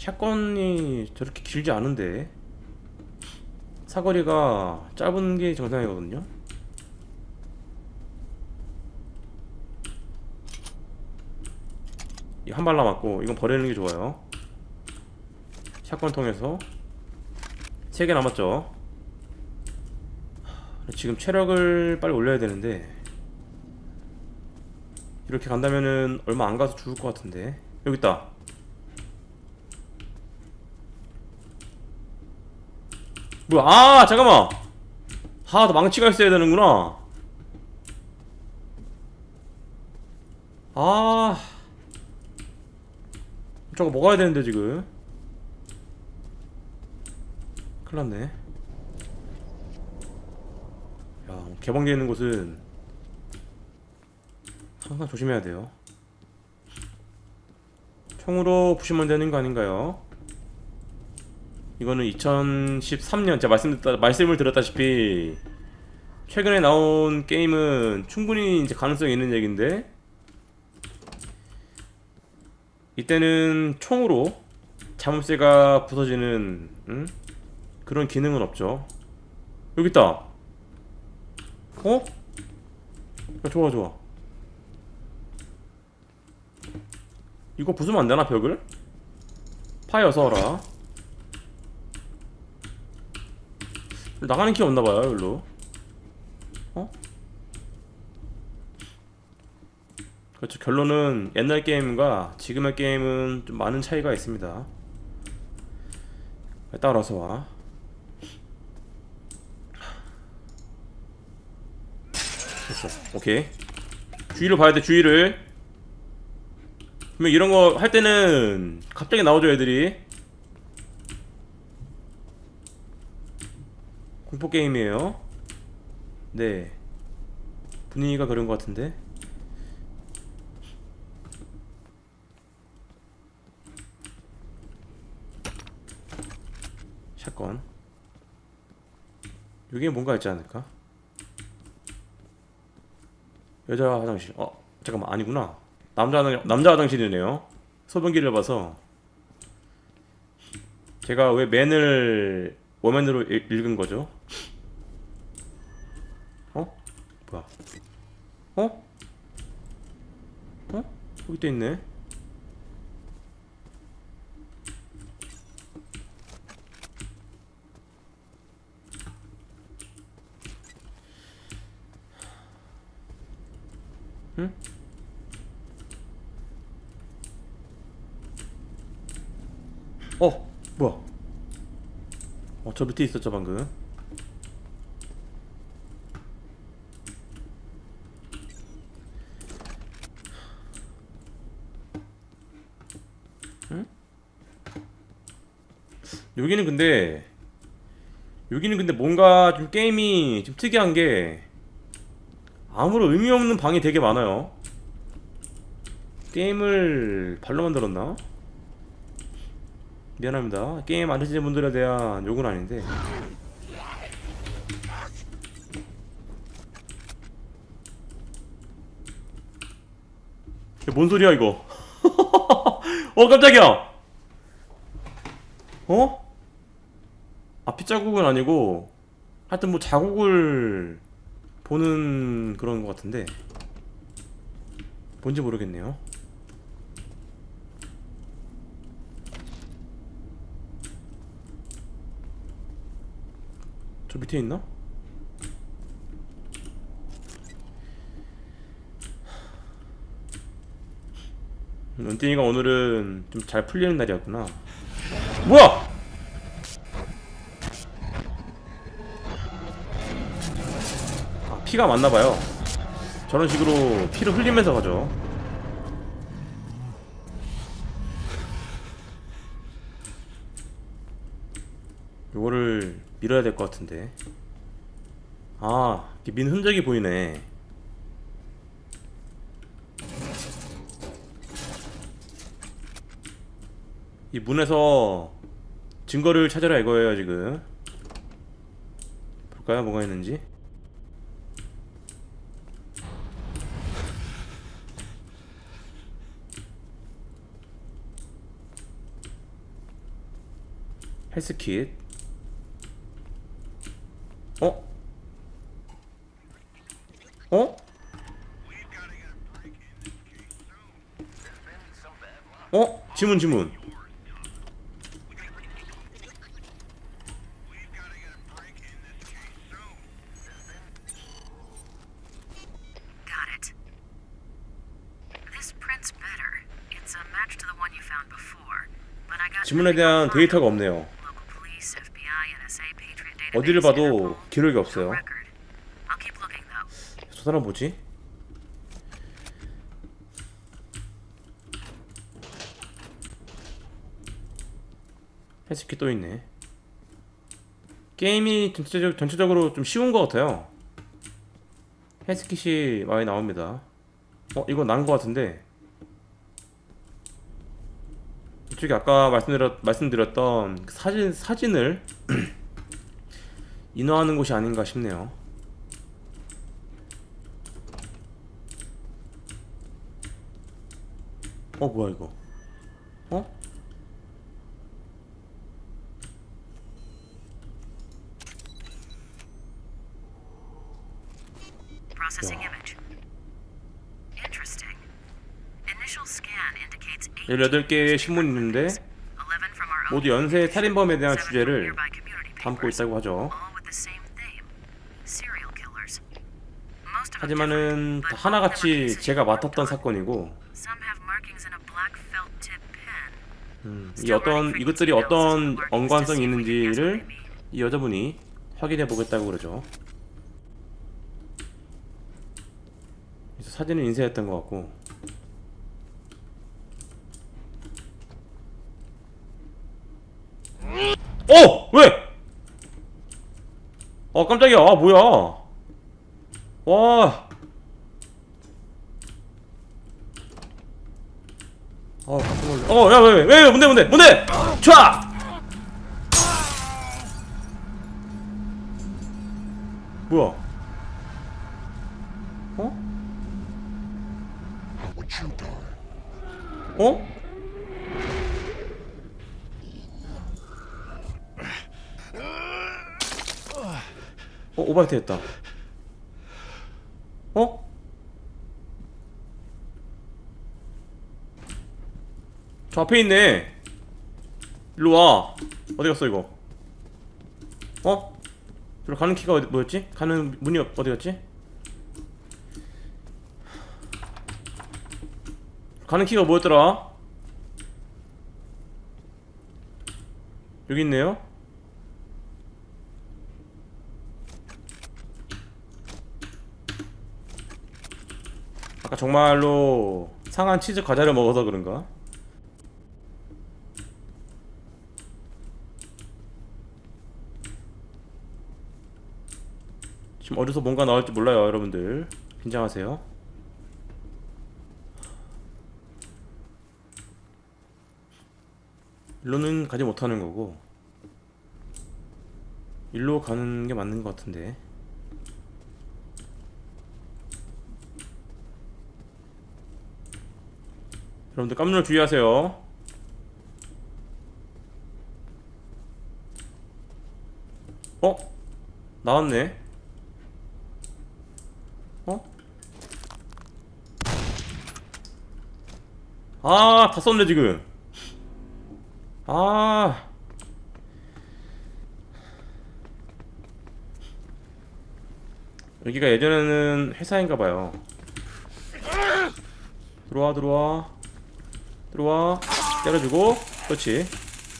샷건이 저렇게 길지 않은데 사거리가 짧은 게 정상이거든요. 한발 남았고 이건 버리는 게 좋아요. 샷건 통해서 3개 남았죠. 지금 체력을 빨리 올려야 되는데 이렇게 간다면은 얼마 안 가서 죽을 것 같은데. 여기 있다 뭐야? 아 잠깐만. 아나 망치가 있어야 되는구나. 아. 저거 먹어야 되는데 지금. 큰일났네. 야 개방되어 있는 곳은 항상 조심해야 돼요. 총으로 부시면 되는 거 아닌가요? 이거는 2013년 제가 말씀, 말씀을 드렸다시피 최근에 나온 게임은 충분히 이제 가능성이 있는 얘기인데 이때는 총으로 자물쇠가 부서지는 음? 그런 기능은 없죠 여기 있다 어? 야, 좋아 좋아 이거 부수면 안 되나 벽을? 파이어 써라 나가는 키 없나봐요 일로. 어? 그렇죠. 결론은 옛날 게임과 지금의 게임은 좀 많은 차이가 있습니다. 따라서 와. 됐어. 오케이. 주위를 봐야 돼 주위를. 그러면 이런 거 할 때는 갑자기 나오죠 애들이 공포 게임이에요. 네. 분위기가 그런 것 같은데. 샷건. 여기에 뭔가 있지 않을까? 여자 화장실. 어 잠깐만. 아니구나. 남자 화장 남자 화장실이네요. 소변기를 봐서. 제가 왜 맨을 워맨으로 읽- 읽은 거죠? 어? 뭐야? 어? 어? 여기 또 있네. 응? 어? 어, 저 밑에 있었죠, 방금. 응? 여기는 근데 여기는 근데 뭔가 좀 게임이 좀 특이한 게 아무런 의미 없는 방이 되게 많아요. 게임을 발로 만들었나? 미안합니다. 게임 만드시는 분들에 대한 욕은 아닌데. 뭔 소리야 이거? 어 깜짝이야. 어? 아 핏자국은 아니고 하여튼 뭐 자국을 보는 그런 것 같은데 뭔지 모르겠네요. 밑에 있나? 음, 은tin이가 오늘은 좀 잘 풀리는 날이었구나. 뭐야? 아, 피가 많나봐요. 저런 식으로 피를 흘리면서 가죠. 요거를 밀어야 될 것 같은데. 아, 민 흔적이 보이네. 이 문에서 증거를 찾아라 이거예요, 지금. 볼까요, 뭐가 있는지? 헬스킷 어? 어? 어? 지문 지문 지문에 대한 데이터가 없네요 어디를 봐도. 기록이 없어요. 저 사람 뭐지? 헬스킷 또 있네 게임이 전체적, 전체적으로 좀 쉬운 것 같아요 헬스킷이 많이 나옵니다 어? 이거 난것 같은데 이쪽에 아까 말씀드렸, 말씀드렸던 그 사진, 사진을 인화하는 곳이 아닌가 싶네요 어 뭐야 이거 어? Indicates 18개의 신문이 있는데 11 from our own 모두 연쇄 살인범에 대한 주제를 담고 있다고 하죠 하지만은 다 하나같이 제가 맡았던. 사건이고. 음, 이 어떤 이것들이 어떤 연관성이 있는지를 이 여자분이 확인해 보겠다고 그러죠 그래서 사진을 인쇄했던 것 같고 어! 왜? 어 깜짝이야 아 뭐야 와 어, 깜짝 놀래. 어, 야, 왜, 왜, 왜, 뭔데, 뭔데, 뭔데? 촤! 뭐야? 어? 어? 오바이트 했다. 어? 저 앞에 있네. 일로 와. 어디 갔어 이거? 어? 저로 가는 키가 어디, 뭐였지? 가는 문이 어- 어디 갔지? 가는 키가 뭐였더라? 여기 있네요. 아까 정말로 상한 치즈 과자를 먹어서 그런가? 지금 어디서 뭔가 나올지 몰라요, 여러분들. 긴장하세요. 일로는 가지 못하는 거고 일로 가는 게 맞는 것 같은데 여러분들 깜놀 주의하세요 어? 나왔네 어? 아, 다 썼네, 지금. 아. 여기가 예전에는 회사인가 봐요. 들어와, 들어와. 들어와. 때려주고. 그렇지.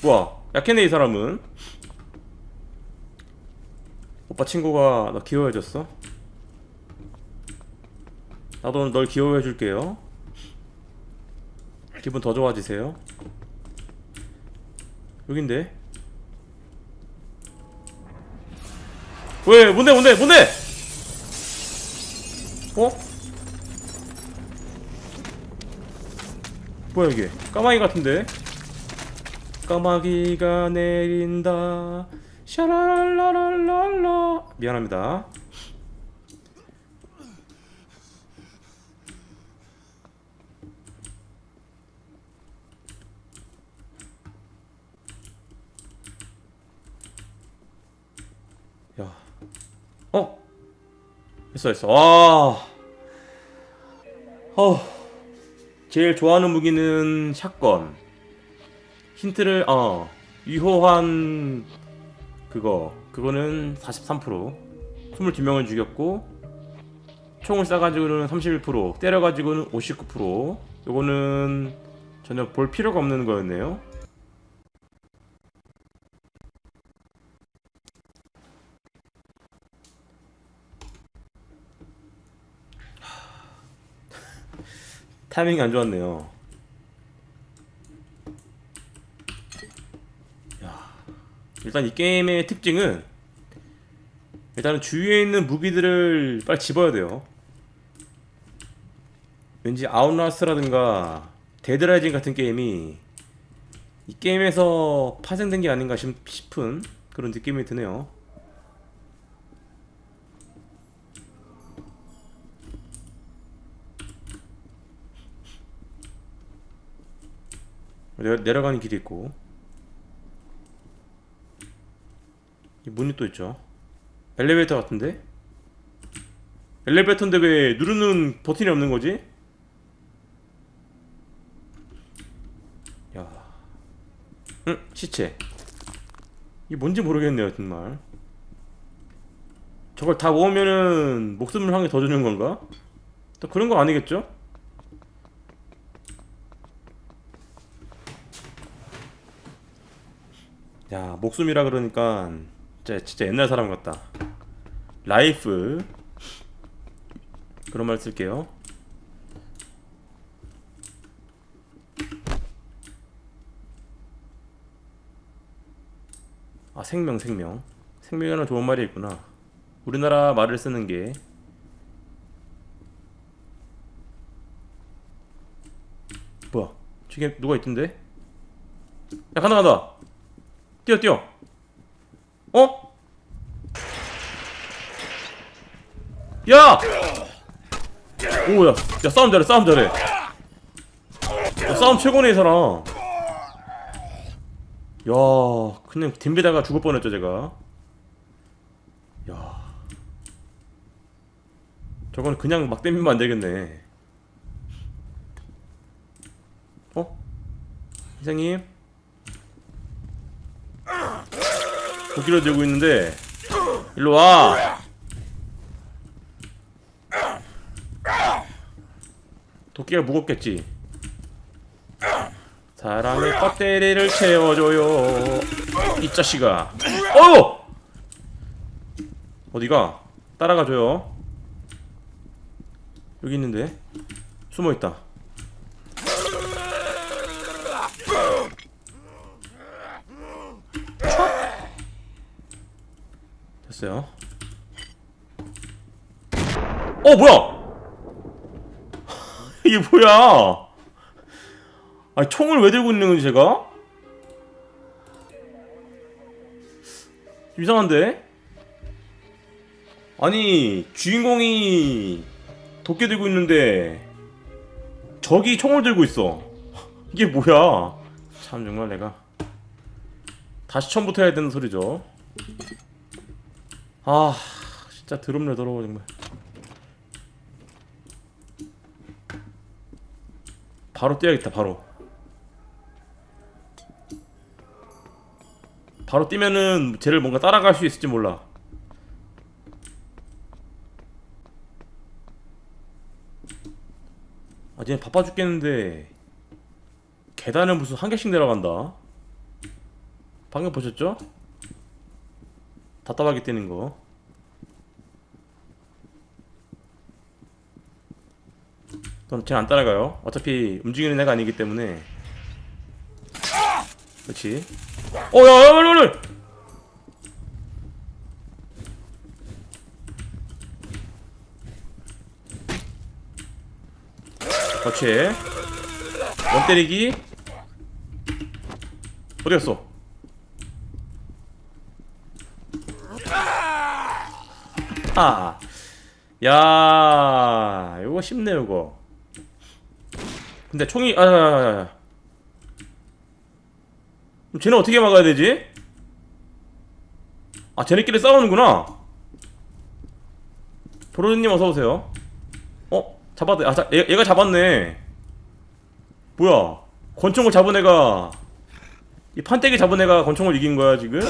뭐야. 약했네, 이 사람은. 오빠 친구가 너 귀여워해줬어? 나도 널 귀여워해 줄게요. 기분 더 좋아지세요. 여긴데. 왜? 뭔데? 뭔데? 뭔데? 어? 뭐야 이게? 까마귀 같은데? 까마귀가 내린다. 샤라랄라랄랄라. 미안합니다. 야. 어? 했어 했어. 와. 어. 제일 좋아하는 무기는 샷건. 힌트를 어 유효한 그거. 그거는 43% 22명을 죽였고 총을 쏴가지고는 31% 때려가지고는 59% 요거는 전혀 볼 필요가 없는 거였네요 타이밍이 안 좋았네요 일단 이 게임의 특징은 일단은 주위에 있는 무기들을 빨리 집어야 돼요. 왠지 아웃라스트라든가 데드라이징 같은 게임이 이 게임에서 파생된 게 아닌가 싶- 싶은 그런 느낌이 드네요. 내려, 내려가는 길이 있고 이 문이 또 있죠. 엘리베이터 같은데? 엘리베이터인데 왜 누르는 버튼이 없는 거지? 야. 응, 시체. 이게 뭔지 모르겠네요, 정말. 저걸 다 모으면은 목숨을 한 개 더 주는 건가? 또 그런 거 아니겠죠? 야, 목숨이라 그러니까 진짜, 진짜 옛날 사람 같다. 라이프 그런 말 쓸게요. 아 생명 생명 생명이라는 좋은 말이 있구나. 우리나라 말을 쓰는 게 뭐야? 저기 누가 있던데? 야 간다 간다. 뛰어 뛰어. 어? 야! 오야, 야 싸움 잘해, 싸움 잘해. 야, 싸움 최고네 이 사람. 야, 그냥 덤비다가 죽을 뻔했죠 제가. 야, 저건 그냥 막 덤비면 안 되겠네. 어? 회장님? 도끼를 들고 있는데 일로 와. 도끼가 무겁겠지. 사랑의 껍데리를 채워줘요. 이 자식아. 어! 어디가? 따라가줘요. 여기 있는데 숨어 있다. 됐어요. 어 뭐야? 이게 뭐야? 아니 총을 왜 들고 있는 건지 제가? 좀 이상한데? 아니 주인공이 도끼 들고 있는데 적이 총을 들고 있어. 이게 뭐야? 참 정말 내가 다시 처음부터 해야 되는 소리죠. 아 진짜 더럽네 더러워 정말. 바로 뛰어야겠다 바로. 바로 뛰면은 쟤를 뭔가 따라갈 수 있을지 몰라. 아 쟤는 바빠 죽겠는데. 계단을 무슨 한 개씩 내려간다. 방금 보셨죠? 답답하게 뛰는 거. 넌 쟤는 안 따라가요. 어차피 움직이는 애가 아니기 때문에. 그렇지. 어, 야, 야, 야, 야, 야. 그렇지. 원 때리기. 어디 갔어? 아, 야, 이거 쉽네 이거. 근데 총이 아, 아, 아, 아. 쟤는 어떻게 막아야 되지? 아 쟤네끼리 싸우는구나. 도로님 어서오세요. 어? 잡았네 아 자, 얘, 얘가 잡았네. 뭐야? 권총을 잡은 애가 이 판때기 잡은 애가 권총을 이긴 거야 지금?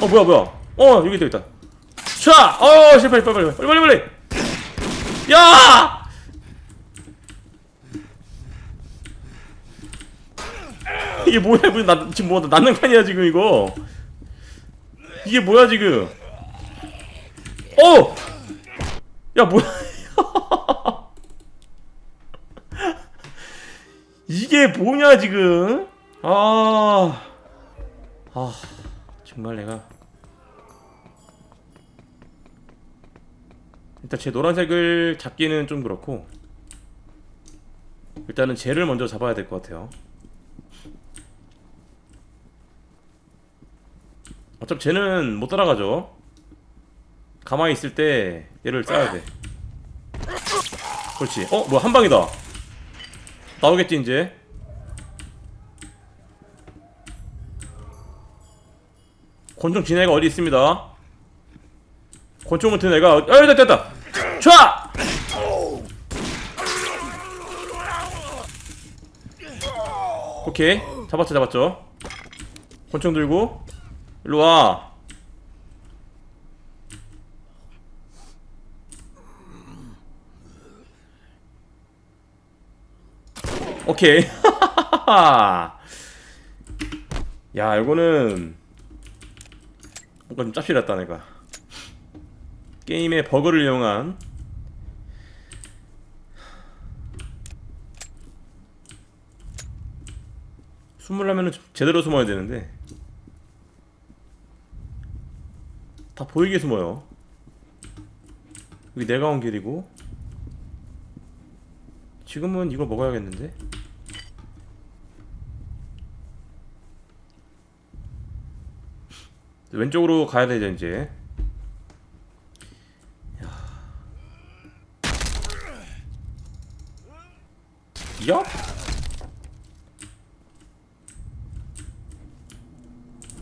어 뭐야 뭐야? 어 여기 있다 여기 있다 차! 어 실패 빨리 빨리 빨리 빨리 빨리 야! 이게 뭐야 무슨 나, 지금 뭐 난능칸이야 지금 이거 이게 뭐야 지금 어! 야 뭐야 이게 뭐냐 지금 아... 아 정말 내가 일단 제 노란색을 잡기는 좀 그렇고 일단은 쟤를 먼저 잡아야 될 것 같아요. 어차피 쟤는 못 따라가죠. 가만히 있을 때 얘를 쏴야 돼. 그렇지. 어? 뭐야 한 방이다. 나오겠지 이제? 권총 진 애가 어디 있습니다? 권총을 든 애가 어 됐다 됐다 촤! 오케이. 잡았죠 잡았죠. 권총 들고. 일로와. 오케이. 야 이거는 뭔가 좀 짭실했다 내가. 게임의 버그를 이용한 숨으려면 제대로 숨어야 되는데. 다 보이게 숨어요. 여기 내가 온 길이고. 지금은 이걸 먹어야겠는데? 왼쪽으로 가야 되죠 이제 야.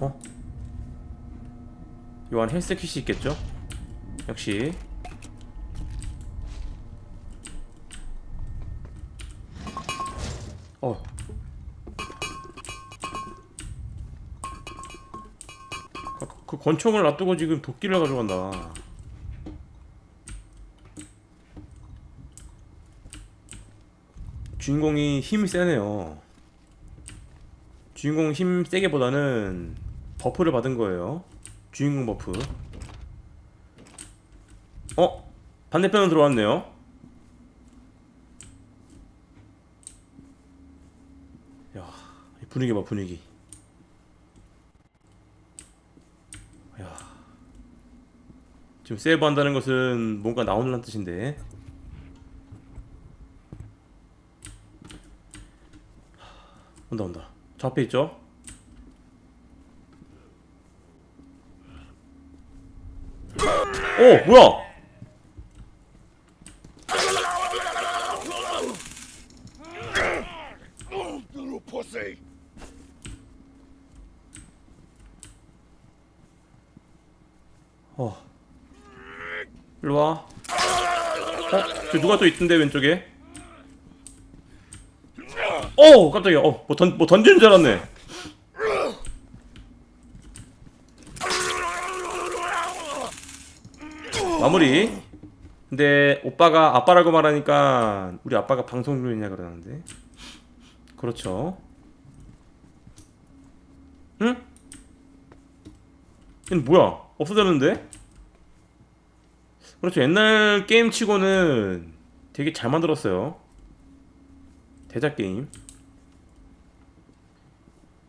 어? 요한 헬스킷이 있겠죠? 역시 어 그, 그 권총을 놔두고 지금 도끼를 가져간다 주인공이 힘이 세네요. 주인공 힘 세게보다는 버프를 받은 거예요. 주인공 버프. 어? 반대편으로 들어왔네요. 야, 이 분위기 봐 분위기. 야, 지금 세이브 한다는 것은 뭔가 나오는 뜻인데. 온다 온다 저 앞에 있죠? 오 뭐야. 어 일로와 어? 저 누가 또 있던데 왼쪽에 어 깜짝이야 어뭐 던, 뭐 던지는 줄 알았네 마무리. 근데 오빠가 아빠라고 말하니까 우리 아빠가 방송 중이냐 그러는데. 그렇죠. 응? 얘는 뭐야? 없어졌는데? 그렇죠. 옛날 게임 치고는 되게 잘 만들었어요. 대작 게임.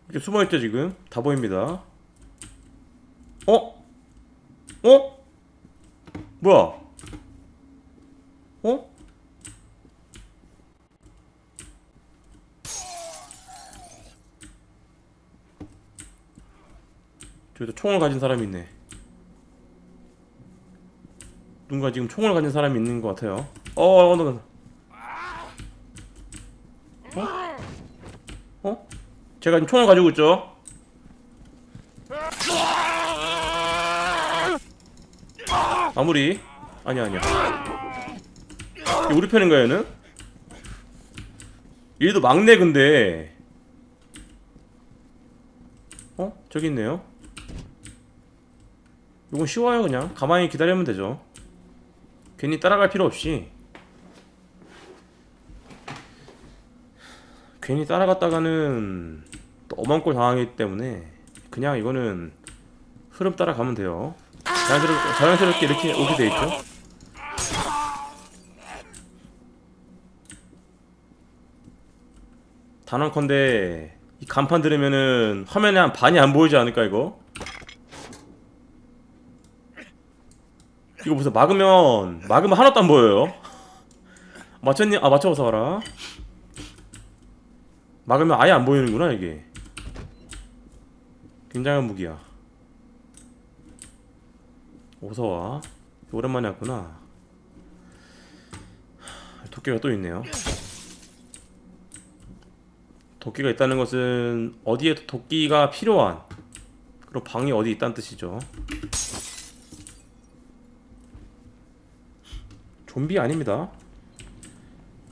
이렇게 숨어있죠 지금? 다 보입니다. 어? 어? 뭐야 어? 저기도 총을 가진 사람이 있네 누군가 지금 총을 가진 사람이 있는 것 같아요 어, 어, 어, 어, 어? 어? 제가 지금 총을 가지고 있죠 마무리. 아니야 아니야. 우리 편인가 얘는? 얘도 막내 근데. 어? 저기 있네요. 이건 쉬워요 그냥. 가만히 기다리면 되죠. 괜히 따라갈 필요 없이. 괜히 따라갔다가는 또 엄한 꼴 당하기 때문에 그냥 이거는 흐름 따라가면 돼요 자연스럽게, 자연스럽게 이렇게 오게 돼 있죠? 단언컨대 이 간판 들으면은 화면에 한 반이 안 보이지 않을까 이거? 이거 무슨 막으면 막으면 하나도 안 보여요? 맞췄니? 아 맞춰서 와라. 막으면 아예 안 보이는구나 이게. 굉장한 무기야 어서와. 오랜만에 왔구나. 도끼가 또 있네요. 도끼가 있다는 것은 어디에 도끼가 필요한? 그런 방이 어디 있다는 뜻이죠. 좀비 아닙니다.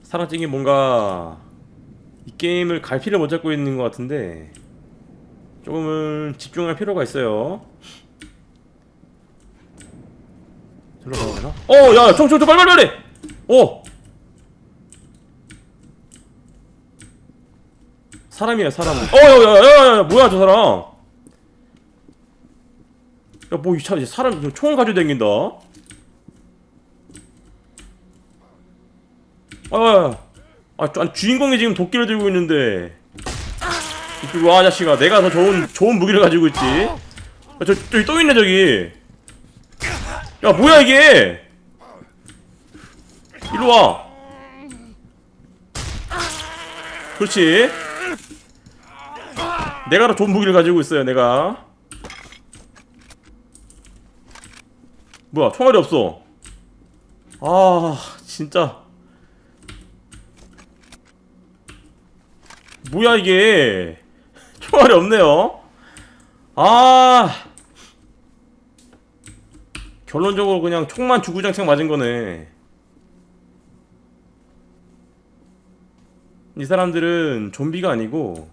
사라진 뭔가 이 게임을 갈피를 못 잡고 있는 것 같은데 조금은 집중할 필요가 있어요 저로 가야 되나? 어! 야! 총! 총! 총! 빨리 빨리 빨리! 오! 사람이야 사람 어! 야 야 야야 뭐야 저 사람 야 뭐 이차 사람 총을 가지고 댕긴다 아야 아, 저- 아니, 주인공이 지금 도끼를 들고 있는데 와 자식아 내가 더 좋은 좋은 무기를 가지고 있지 야, 저 저기 또 있네 저기 야 뭐야 이게? 이리 와. 그렇지. 내가 더 좋은 무기를 가지고 있어요 내가. 뭐야 총알이 없어. 아 진짜. 뭐야 이게? 총알이 없네요. 아 결론적으로 그냥 총만 주구장창 맞은 거네 이 사람들은 좀비가 아니고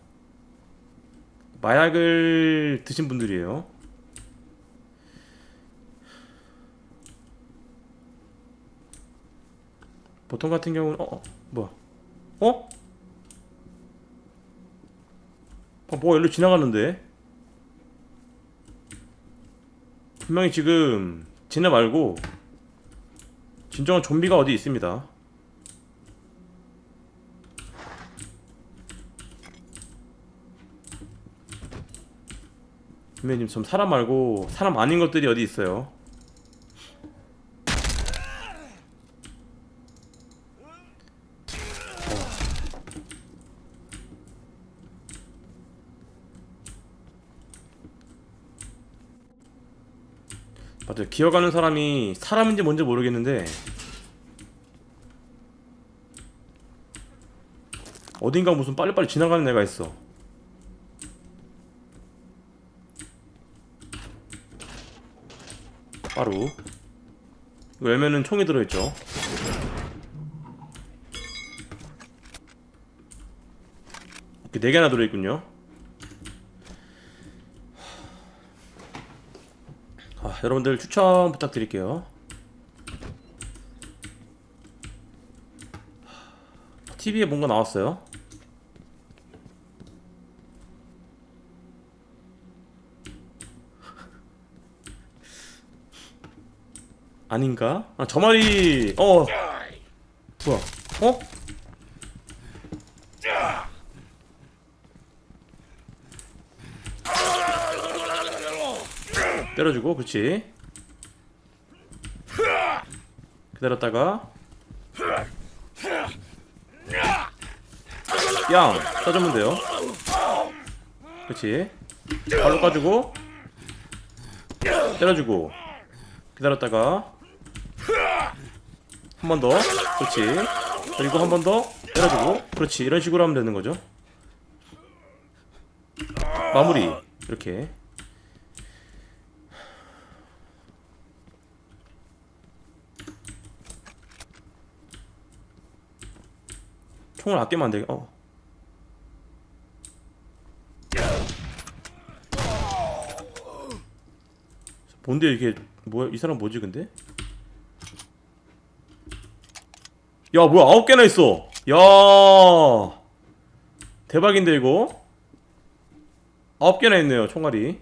마약을 드신 분들이에요 보통 같은 경우는 어, 어 뭐야 어? 어, 뭐가 일로 지나갔는데? 분명히 지금 지네 말고 진정한 좀비가 어디 있습니다. 지금 좀 사람 말고 사람 아닌 것들이 어디 있어요. 맞아요. 기어가는 사람이 사람인지 뭔지 모르겠는데 어딘가 무슨 빨리빨리 지나가는 애가 있어. 바로 이거 열면은 총이 들어있죠. 이렇게 네 개나 들어있군요. 아, 여러분들 추천 부탁드릴게요. TV에 뭔가 나왔어요? 아닌가? 아, 저 말이 어 뭐야? 어? 때려주고 그렇지. 기다렸다가. 양 써주면 돼요. 그렇지. 발로 까주고. 때려주고. 기다렸다가. 한 번 더. 그렇지. 그리고 한 번 더. 때려주고. 그렇지. 이런 식으로 하면 되는 거죠. 마무리. 이렇게 총을 안 돼. 어. 뭔데 이게 뭐야? 이 사람 뭐지 근데? 야 뭐야 아홉 개나 있어. 야 대박인데 이거 아홉 개나 있네요 총알이.